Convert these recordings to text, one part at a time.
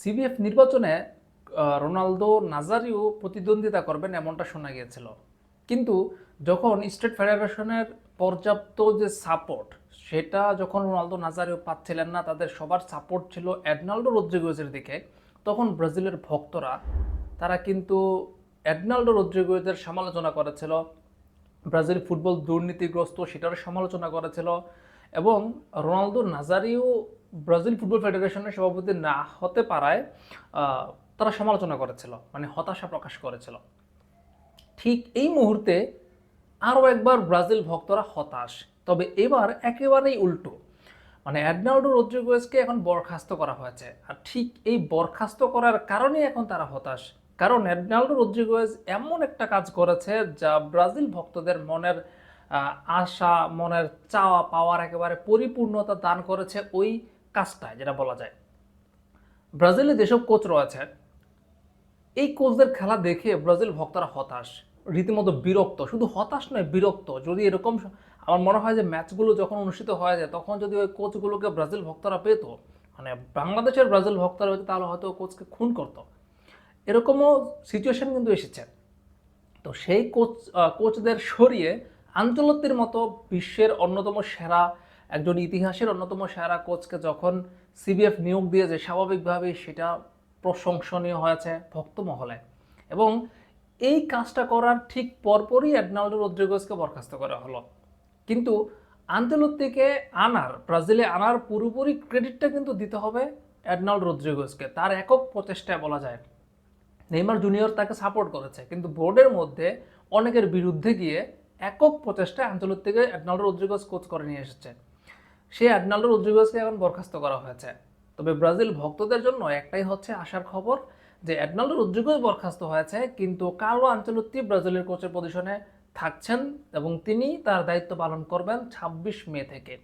CBF নির্বাচনে Ronaldo Nazario প্রতিদ্বন্দ্বিতা করবেন এমনটা শোনা গিয়েছিল। কিন্তু যখন স্টেট ফেডারেশনের পর্যাপ্ত যে সাপোর্ট, সেটা যখন রোনালদো নাজারিও পাচ্ছিলেন না, তাদের সবার সাপোর্ট ছিল এডনাল্ডো রদ্রিগোজের দিকে, তখন ব্রাজিলের ভক্তরা, তারা কিন্তু অ্যাডনাল্ডো রদ্রিগোজের সমালোচনা করেছিল, ব্রাজিল ফুটবল দুর্নীতিগ্রস্ত সেটার সমালোচনা করেছিল, এবং রোনালদো নাজারিও ব্রাজিল ফুটবল ফেডারেশনের সভাপতি না হতে পারায় তারা সমালোচনা করেছিল মানে হতাশা প্রকাশ করেছিল। ঠিক এই মুহূর্তে আরও একবার ব্রাজিল ভক্তরা হতাশ, তবে এবার একেবারেই উল্টো। মানে অ্যাডনাল্ডো রদ্রিগোয়েজকে এখন বরখাস্ত করা হয়েছে, আর ঠিক এই বরখাস্ত করার কারণে এখন তারা হতাশ। কারণ অ্যাডনাল্ডো রদ্রিগোয়েজ এমন একটা কাজ করেছে যা ব্রাজিল ভক্তদের মনের আশা, মনের চাওয়া, পাওয়ার একেবারে পরিপূর্ণতা দান করেছে ওই কাজটায়, যেটা বলা যায়। ব্রাজিলে যেসব কোচ রয়েছে, এই কোচদের খেলা দেখে ব্রাজিল ভক্তরা হতাশ, রীতিমতো বিরক্ত। শুধু হতাশ নয়, বিরক্ত। যদি এরকম আমার মনে হয় যে ম্যাচগুলো যখন অনুষ্ঠিত হয়ে যায়, তখন যদি ওই কোচগুলোকে ব্রাজিল ভক্তরা পেত মানে বাংলাদেশের ব্রাজিল ভক্তরা হয়তো তাহলে হয়তো কোচকে খুন করতো। এরকমও সিচুয়েশন কিন্তু এসেছে। তো সেই কোচ কোচদের সরিয়ে আঞ্চলত্বের মতো বিশ্বের অন্যতম সেরা একজন ইতিহাসের অন্যতম সেরা কোচকে যখন সিবিএফ নিয়োগ দিয়েছে, স্বাভাবিকভাবেই সেটা প্রশংসনীয় হয়েছে ভক্ত মহলে এবং এই কাজটা করার ঠিক পরপরই অ্যাডনাল্ডো রদ্রিগোসকে বরখাস্ত করা হলো। কিন্তু আন্তলত্তিকে আনার, ব্রাজিলে আনার পুরোপুরি ক্রেডিটটা কিন্তু দিতে হবে অ্যাডনাল্ড রদ্রিগোসকে তার একক প্রচেষ্টায় বলা যায়, নেইমার জুনিয়র তাকে সাপোর্ট করেছে। কিন্তু বোর্ডের মধ্যে অনেকের বিরুদ্ধে গিয়ে একক প্রচেষ্টায় থেকে অ্যাডনাল্ডো রদ্রিগোস কোচ করে নিয়ে এসেছে। সেই অ্যাডনাল্ডো রদ্রিগোসকে এখন বরখাস্ত করা হয়েছে। তবে ব্রাজিল ভক্তদের জন্য একটাই হচ্ছে আশার খবর যে অ্যাডনাল্ডো রদ্রিগোস বরখাস্ত হয়েছে, কিন্তু কার্লো আঞ্চলত্তি ব্রাজিলের কোচের পজিশনে থাকছেন এবং তিনি তার দায়িত্ব পালন করবেন ছাব্বিশ মে থেকে।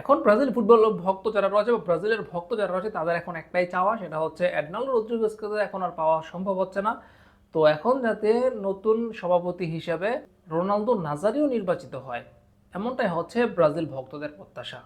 এখন ব্রাজিল ফুটবল ভক্ত যারা রয়েছে বা ব্রাজিলের ভক্ত যারা রয়েছে, তাদের এখন একটাই চাওয়া, সেটা হচ্ছে অ্যাডনাল্ডো তো এখন আর পাওয়া সম্ভব হচ্ছে না। তো এখন যাতে নতুন সভাপতি হিসেবে রোনালদো নাজারিও নির্বাচিত হয়। এমনটাই হচ্ছে ব্রাজিল ভক্তদের প্রত্যাশা।